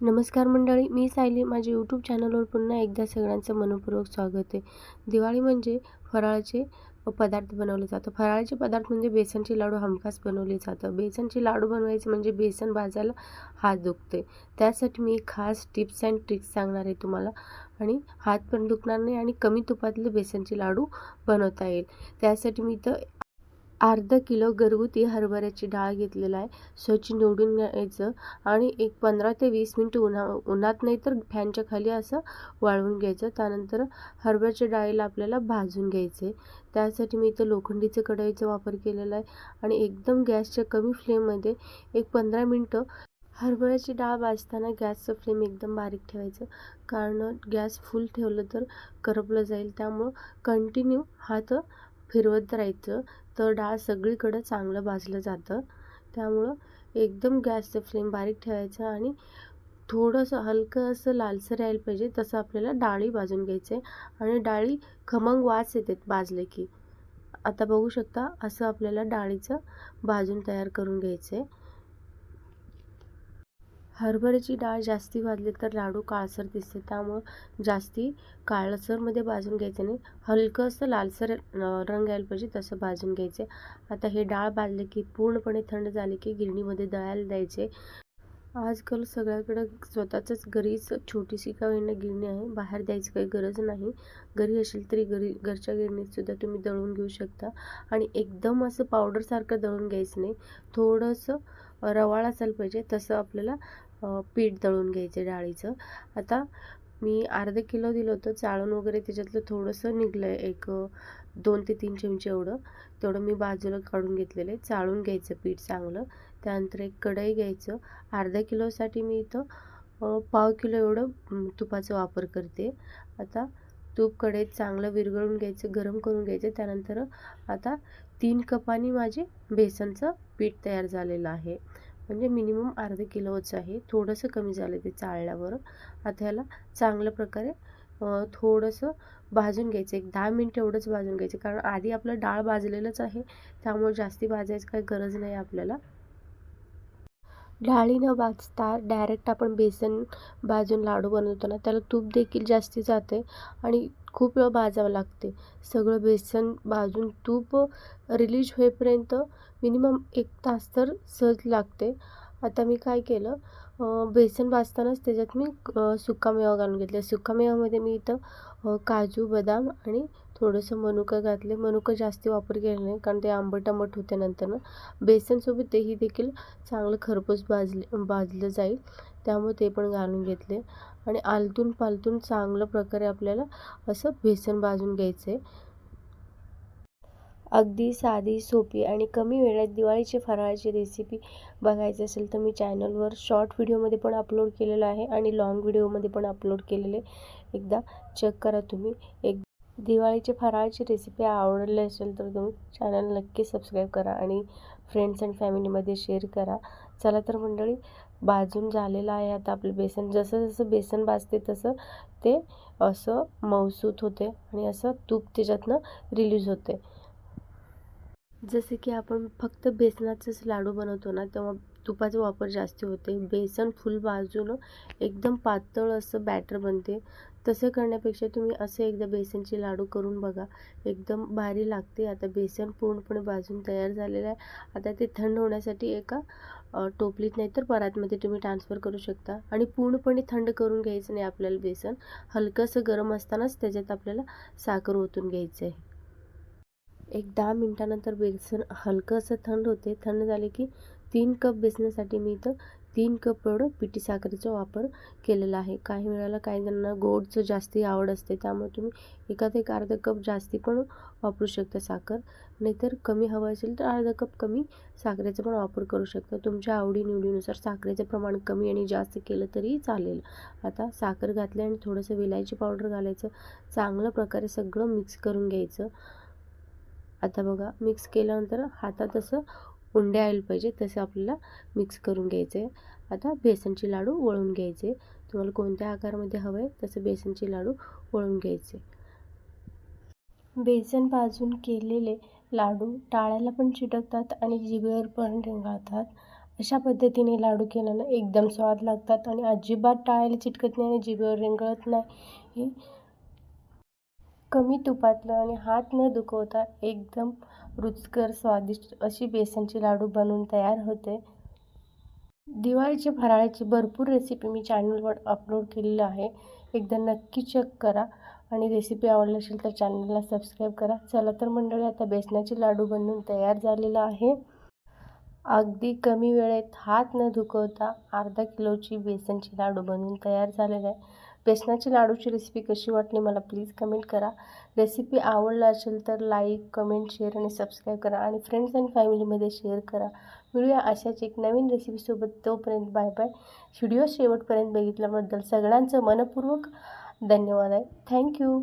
नमस्कार मंडळी मी सायली. माझ्या यूट्यूब चॅनलवर पुन्हा एकदा सगळ्यांचं मनपूर्वक स्वागत आहे. दिवाळी म्हणजे फराळाचे पदार्थ बनवले जातात. फराळाचे पदार्थ म्हणजे बेसनचे लाडू हमखास बनवले जातं बेसनचे लाडू बनवायचे म्हणजे बेसन भाजायला हात दुखते. त्यासाठी मी खास टिप्स अँड ट्रिक्स सांगणार आहे तुम्हाला. आणि हात पण दुखणार नाही आणि कमी तुपातले बेसनचे लाडू बनवता येईल. त्यासाठी मी इथं अर्धा किलो घरगुती हरभऱ्याची डाळ घेतलेला आहे. स्वच्छ निवडून घ्यायचं आणि एक पंधरा ते वीस मिनटं उन्हा उन्हात नाही तर फॅनच्या खाली असं वाळवून घ्यायचं. त्यानंतर हरभऱ्याच्या डाळीला आपल्याला भाजून घ्यायचं आहे. त्यासाठी मी इथं लोखंडीचं कढईचा वापर केलेला आहे आणि एकदम गॅसच्या कमी फ्लेममध्ये एक पंधरा मिनटं हरभऱ्याची डाळ भाजताना गॅसचं फ्लेम एकदम बारीक ठेवायचं. कारण गॅस फुल ठेवलं तर करपलं जाईल. त्यामुळं कंटिन्यू हात फिरवत राहायचं. तर डाळ सगळीकडं चांगलं भाजलं जातं. त्यामुळं एकदम गॅसचं फ्लेम बारीक ठेवायचं आणि थोडंसं हलकं असं लालसर यायला पाहिजे तसं आपल्याला डाळी भाजून घ्यायचं. आहे आणि डाळी खमंग वास येते भाजले की. आता बघू शकता असं आपल्याला डाळीचं भाजून तयार करून घ्यायचं आहे हरभऱ्याची डाळ जास्ती भाजली तर लाडू काळसर दिसते. त्यामुळं जास्ती काळसरमध्ये भाजून घ्यायचं नाही. हलकं असं लालसर रंग यायला पाहिजे तसं भाजून घ्यायचे. आता हे डाळ भाजले की पूर्णपणे थंड झाले की गिरणीमध्ये दळायला द्यायचे. आजकाल सगळ्याकडं स्वतःच घरीच छोटीशी का होईना गिरणी आहे. बाहेर द्यायची काही गरज नाही. घरी असेल तरी घरी घरच्या गिरणीतसुद्धा तुम्ही दळून घेऊ शकता. आणि एकदम असं पावडरसारखं दळून घ्यायचं नाही. थोडंसं रवाळ असायला पाहिजे. तसं आपल्याला पीठ दळून घ्यायचं डाळीचं. आता मी अर्धे किलो दिलं होतं चाळून वगैरे त्याच्यातलं थोडंसं निघलं आहे एक दोन ते तीन चमचे एवढं. तेवढं मी बाजूला काढून घेतलेलं आहे चाळून घ्यायचं पीठ चांगलं. त्यानंतर एक कढई घ्यायचं. अर्धा किलोसाठी मी इथं पाव किलो एवढं तुपाचा वापर करते. आता तूप कढईत चांगलं विरघळून घ्यायचं गरम करून घ्यायचं. त्यानंतर आता तीन कपानी माझे बेसनचं पीठ तयार झालेलं आहे. म्हणजे मिनिमम अर्धे किलोच आहे. थोडंसं कमी झालं ते चाळल्यावर आता ह्याला चांगल्या प्रकारे थोडंसं भाजून घ्यायचं. एक दहा मिनटं एवढंच भाजून घ्यायचं. कारण आधी आपलं डाळ भाजलेलंच आहे. त्यामुळे जास्ती भाजायची काही गरज नाही आपल्याला. डाळी न भाजता डायरेक्ट आपण बेसन भाजून लाडू बनवतो ना त्याला तूप देखील जास्ती जाते आणि खूप वेळ भाजावं लागते. सगळं बेसन भाजून तूप रिलीज होईपर्यंत मिनिमम एक तास तर सहज लागते. आता मी काय केलं? बेसन भाजतानाच त्याच्यात मी सुकामेवा घालून घेतला सुकामेव्यामध्ये मी इथं काजू बदाम आणि थोडंसं मनुका घातले. मनुका जास्त वापर केला नाही कारण ते आंबट आंबट होते नंतर ना. बेसनसोबत तेही देखील चांगलं खरपूस भाजले भाजलं जाईल. त्यामुळे ते पण घालून घेतले. आणि आलतून पालतून चांगलं प्रकारे आपल्याला असं बेसन भाजून घ्यायचं आहे अगदी साधी सोपी आणि कमी वेळात दिवाळीची फराळाची रेसिपी बघायची असेल तर मी चॅनलवर शॉर्ट व्हिडिओमध्ये पण अपलोड केलेलं आहे आणि लाँग व्हिडिओमध्ये पण अपलोड केलेले एकदा चेक करा तुम्ही. एक दिवाळीची फराळाची रेसिपी आवडली असेल तर तुम्ही चॅनल नक्की सबस्क्राईब करा आणि फ्रेंड्स अँड फॅमिलीमध्ये शेअर करा. चला तर मंडळी भाजून झालेलं आहे आता आपलं बेसन. जसं जसं बेसन भाजते तसं ते असं मौसूत होते आणि असं तूप त्याच्यातनं रिलीज होते. जसे की आपण फक्त बेसनाचेच लाडू बनवतो ना तेव्हा तुपाचा वापर जास्त होते. बेसन फुल भाजून एकदम पातळ असं बॅटर बनते. तसं करण्यापेक्षा तुम्ही असं एकदा बेसनचे लाडू करून बघा. एकदम भारी लागते. आता बेसन पूर्णपणे भाजून तयार झालेलं आहे. आता ते थंड होण्यासाठी एका टोपलीत नाही तर परातमध्ये तुम्ही ट्रान्सफर करू शकता. आणि पूर्णपणे थंड करून घ्यायचं नाही आपल्याला बेसन. हलकंसं गरम असतानाच त्याच्यात आपल्याला साखर ओतून घ्यायचं आहे. एक दहा मिनटानंतर बेसन हलकं असं थंड होते. थंड झाले की तीन कप बेसनासाठी मी इथं तीन कप एवढं पिठी साखरेचा वापर केलेला आहे. काही वेळेला काही जणांना गोडचं जास्ती आवड असते त्यामुळे तुम्ही एकात एक अर्धा कप जास्ती पण वापरू शकता साखर. नाहीतर कमी हवं असेल तर अर्धा कप कमी साखरेचा पण वापर करू शकता. तुमच्या आवडीनिवडीनुसार साखरेचं प्रमाण कमी आणि जास्त केलं तरी चालेल. आता साखर घातली आणि थोडंसं विलायची पावडर घालायचं. चांगल्या प्रकारे सगळं मिक्स करून घ्यायचं. आता बघा मिक्स केल्यानंतर हातात असं उंडे यायला पाहिजे तसं आपल्याला मिक्स करून घ्यायचे. आता बेसनचे लाडू वळून घ्यायचे. तुम्हाला कोणत्या आकारामध्ये हवं आहे तसं बेसनचे लाडू वळून घ्यायचे. बेसन भाजून केलेले लाडू टाळ्याला पण चिटकतात आणि जिभेवर पण रिंगाळतात. अशा पद्धतीने लाडू केल्यानं एकदम स्वाद लागतात आणि अजिबात टाळायला चिटकत नाही आणि जिभेवर रिंगळत नाही. कमी तुपातलं आणि हात न दुखवता एकदम रुचकर स्वादिष्ट अशी बेसनची लाडू बनवून तयार होते. दिवाळीच्या फराळाची भरपूर रेसिपी मी चॅनलवर अपलोड केलेली आहे. एकदा नक्की चेक करा आणि रेसिपी आवडली असेल तर चॅनलला सबस्क्राईब करा. चला तर मंडळी आता बेसनाचे लाडू बनवून तयार झालेला आहे. अगदी कमी वेळेत हात न दुखवता अर्धा किलोची बेसनची लाडू बनवून तयार झालेला आहे. बेसनाची लाडूची रेसिपी कशी वाटली मला प्लीज कमेंट करा. रेसिपी आवडला असेल तर लाईक कमेंट शेअर आणि सबस्क्राईब करा आणि फ्रेंड्स अँड फॅमिलीमध्ये शेअर करा. मिळूया अशाच एक नवीन रेसिपीसोबत तोपर्यंत बाय बाय व्हिडिओ शेवटपर्यंत बघितल्याबद्दल सगळ्यांचं मनपूर्वक धन्यवाद आहे. थँक्यू